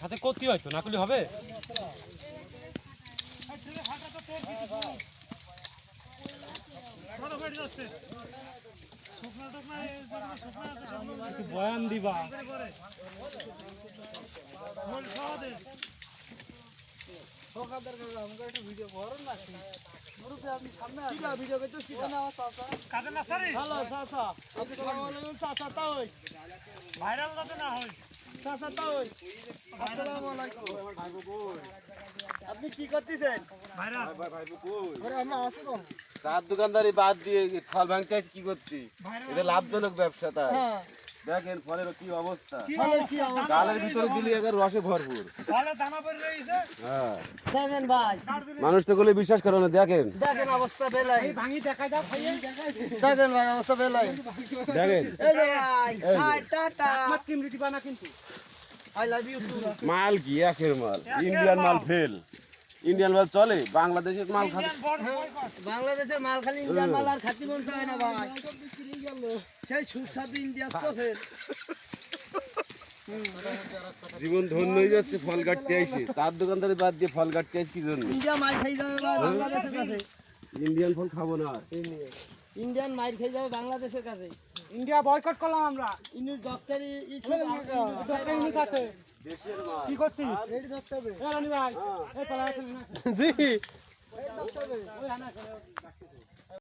সাথে করতে হয় তো, না করলে হবে? বয়ান দিবা। চাচা তাই ভাইরাল যাতে না হয়। আপনি কি করতেছেন? চার দোকানদারি বাদ দিয়ে ফল ভাঙতে কি করছি এটা লাভজনক ব্যবসা তাই। হ্যাঁ। দেখেন ফলের কি অবস্থা। গালের ভিতরে দিলে একের রসে ভরপুর। হ্যাঁ। দেখেন ভাই। মানুষ তো গুলো বিশ্বাস করে না দেখেন। দেখেন অবস্থা বেলাই ভাঙি দেখাই দাও দেখেন ভাই অবস্থা বেলাই দেখেন। এই যে ভাই টাটা। আমার কিমরি দিবা না কিন্তু। আই লাভ ইউ মাল কি একের মাল। ইন্ডিয়ান মাল ফেল ইন্ডিয়ান মাল চলে বাংলাদেশের মাল খাতে বাংলাদেশের মাল খালি ইন্ডিয়ান মাল আর খাতি মন চায় না ভাই। সেই সুস্বাদু ইন্ডিয়ার তো ফের। জীবন ধন্য হয়ে যাচ্ছে ফল কাটতে আইসে চার দোকানদারি বাদ দিয়ে ফল কাটতে আইসে কি জন্য? ইন্ডিয়া মাল খাই যাবে ভাই বাংলাদেশের কাছে। ইন্ডিয়ান ফল খাব না ইন্ডিয়ান মাইর খেয়ে যাবে বাংলাদেশের কাছে। ইন্ডিয়া বয়কট করলাম আমরা। ইন্ডির ডক্টরি নিক আছে কি করছিস? জি। ওই হানা করে